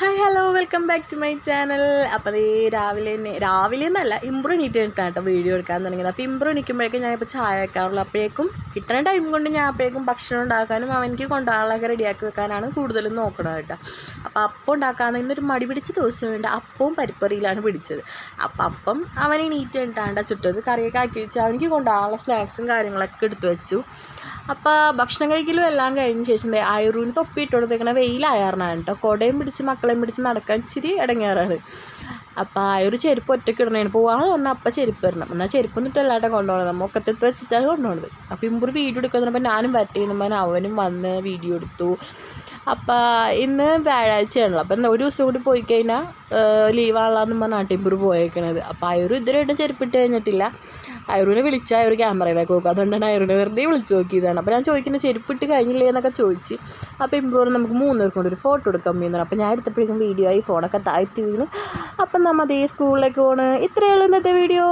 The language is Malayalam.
Hi hello welcome back to my channel അപ്പോൾ അതേ രാവിലെ തന്നെ രാവിലെ എന്നല്ല ഇമ്പ്രൂ കഴിഞ്ഞിട്ടാണ് കേട്ടോ വീഡിയോ എടുക്കാൻ തുടങ്ങിയത്. അപ്പോൾ ഇമ്പ്രൂ എണീക്കുമ്പോഴേക്കും ഞാൻ ഇപ്പോൾ ചായ വെക്കാറുള്ളൂ അപ്പോഴേക്കും കിട്ടുന്ന ടൈം കൊണ്ട് ഞാൻ അപ്പോഴേക്കും ഭക്ഷണം ഉണ്ടാക്കാനും അവനിക്ക് കൊണ്ടുപോകാനൊക്കെ റെഡിയാക്കി വെക്കാനാണ് കൂടുതലും നോക്കണത് കേട്ടോ അപ്പോൾ അപ്പം ഉണ്ടാക്കാൻ ഇന്നൊരു മടി പിടിച്ച ദിവസമുണ്ട് അപ്പവും പരിപ്പറിയിലാണ് പിടിച്ചത്. അപ്പോൾ അപ്പം അവനെ എണീറ്റ് കഴിഞ്ഞിട്ടാണ് ചുട്ടത്. കറിയൊക്കെ ആക്കി വെച്ച് അവനിക്ക് കൊണ്ടുപോകാനുള്ള സ്നാക്സും കാര്യങ്ങളൊക്കെ എടുത്തു വെച്ചു. അപ്പോൾ ഭക്ഷണം കഴിക്കലും എല്ലാം കഴിഞ്ഞ ശേഷം ആയുർവിന് തൊപ്പിയിട്ട് കൊടുത്തേക്കണ വെയിലായാറാണ് കേട്ടോ കുടയും പിടിച്ച് മക്കളെയും പിടിച്ച് നടക്കാൻ ഇച്ചിരി ഇടങ്ങേറാണ് അപ്പോൾ ആ ഒരു ചെരുപ്പ് ഒറ്റയ്ക്ക് ഇടണേന്. പോകാൻ പറഞ്ഞാൽ അപ്പം ചെരുപ്പ് ഇടണം എന്നാൽ ചെരുപ്പൊന്നും കൊണ്ടുപോകണം നമ്മൾ മുക്കത്തെത്ത് വെച്ചിട്ടാണ് കൊണ്ടുപോകുന്നത് അപ്പോൾ ഇമ്പൂർ വീഡിയോ എടുക്കുന്നപ്പോൾ ഞാനും പറ്റിയിരുന്നപ്പോൾ അവനും വന്ന് വീഡിയോ എടുത്തു. അപ്പോൾ ഇന്ന് വ്യാഴാഴ്ചയാണല്ലോ. അപ്പം ഒരു ദിവസം കൂടി പോയി കഴിഞ്ഞാൽ ലീവാണല്ലാന്ന് പറഞ്ഞാൽ നാട്ടിമ്പൂർ പോയേക്കണത്. അപ്പോൾ അയൊരു ഇതുവരെയായിട്ടും ചെരുപ്പിട്ട് കഴിഞ്ഞിട്ടില്ല. അയൂരിനെ വിളിച്ചാൽ അയൂർ ക്യാമറയിലേക്ക് നോക്കും. അതുകൊണ്ടാണ് അയൂരിനെ വെറുതെ വിളിച്ച് നോക്കിയതാണ്. അപ്പോൾ ഞാൻ ചോദിക്കുന്ന ചെരുപ്പിട്ട് കഴിഞ്ഞില്ലേ എന്നൊക്കെ ചോദിച്ച്. അപ്പോൾ ഇമ്പ്രൂവർ നമുക്ക് മൂന്ന് പേർക്ക് കൊണ്ട് ഒരു ഫോട്ടോ എടുക്കാൻ പോകുന്നതാണ് അപ്പോൾ ഞാൻ എടുത്തപ്പോഴേക്കും വീഡിയോ ആയി ഫോണൊക്കെ താഴ്ത്തി വീണു. അപ്പം നമ്മൾ അതേ സ്കൂളിലേക്ക് പോകണം ഇത്രയേ ഉള്ളൂ ഇന്നത്തെ വീഡിയോ